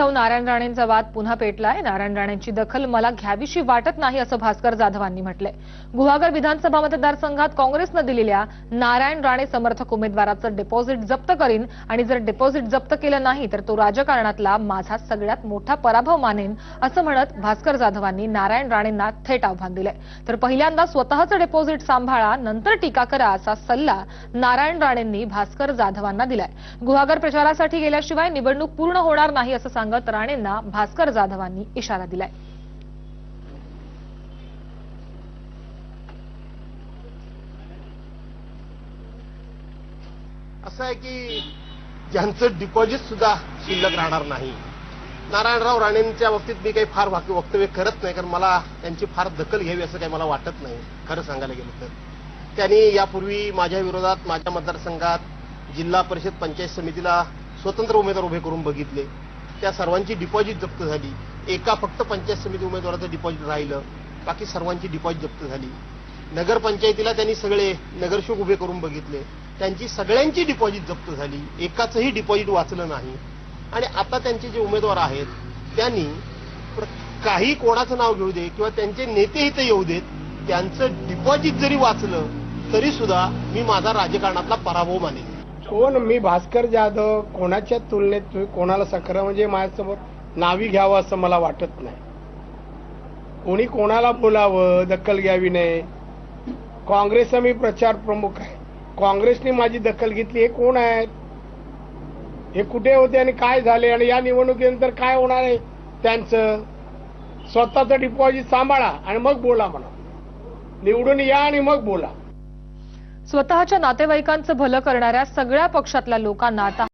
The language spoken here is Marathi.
उद्धव नारायण राणेंचा वाद पुन्हा पेटलाय. नारायण राणेंची दखल मला घ्यावीशी वाटत नाही असं भास्कर जाधवांनी म्हटलंय. गुहागर विधानसभा मतदारसंघात काँग्रेसनं दिलेल्या नारायण राणे समर्थक उमेदवाराचं डिपॉझिट जप्त करीन आणि जर डिपॉझिट जप्त केलं नाही तर तो राजकारणातला माझा सगळ्यात मोठा पराभव मानेन असं म्हणत भास्कर जाधवांनी नारायण राणेंना थेट आव्हान दिलंय. तर पहिल्यांदा स्वतःचं डिपॉझिट सांभाळा नंतर टीका करा असा सल्ला नारायण राणेंनी भास्कर जाधवांना दिलाय. गुहागर प्रचारासाठी गेल्याशिवाय निवडणूक पूर्ण होणार नाही असं सांगत राणेंना भास्कर जाधवांनी इशारा दिलाय. असं आहे की ज्यांचं डिपॉझिट सुद्धा शिल्लक राहणार नाही. नारायणराव राणेंच्या बाबतीत मी काही फार वक्तव्य करत नाही कारण मला त्यांची फार दखल घ्यावी असं काही मला वाटत नाही खरं सांगायला गेलं तर. त्यांनी यापूर्वी माझ्या विरोधात माझ्या मतदारसंघात जिल्हा परिषद पंचायत समितीला स्वतंत्र उमेदवार उभे करून बघितले. त्या सर्वांची डिपॉझिट जप्त झाली. एका फक्त पंचायत समिती उमेदवाराचं डिपॉझिट राहिलं. बाकी सर्वांची डिपॉझिट जप्त झाली. नगरपंचायतीला त्यांनी सगळे नगरसेवक उभे करून बघितले. त्यांची सगळ्यांची डिपॉझिट जप्त झाली. एकाचंही डिपॉझिट वाचलं नाही. आणि आता त्यांचे जे उमेदवार आहेत त्यांनी काही कोणाचं नाव घेऊ दे किंवा त्यांचे नेते इथे येऊ देत त्यांचं डिपॉझिट जरी वाचलं तरी सुद्धा मी माझा राजकारणातला पराभव मानेन. कोण? मी भास्कर जाधव. कोणाच्या तुलनेत कोणाला सक्र म्हणजे माझ्यासमोर नावी घ्यावं असं मला वाटत नाही. कोणी कोणाला बोलावं? दखल घ्यावी नाही. काँग्रेसचा मी प्रचार प्रमुख आहे. काँग्रेसने माझी दखल घेतली. हे कोण आहेत? हे कुठे होते आणि काय झाले? आणि या निवडणुकीनंतर काय होणार आहे त्यांचं? स्वतःचं डिपॉझिट सांभाळा आणि मग बोला म्हणा. निवडून या आणि मग बोला. स्वतःच्या नातेवाईकांचं भलं करणाऱ्या सगळ्या पक्षातल्या लोकांना आता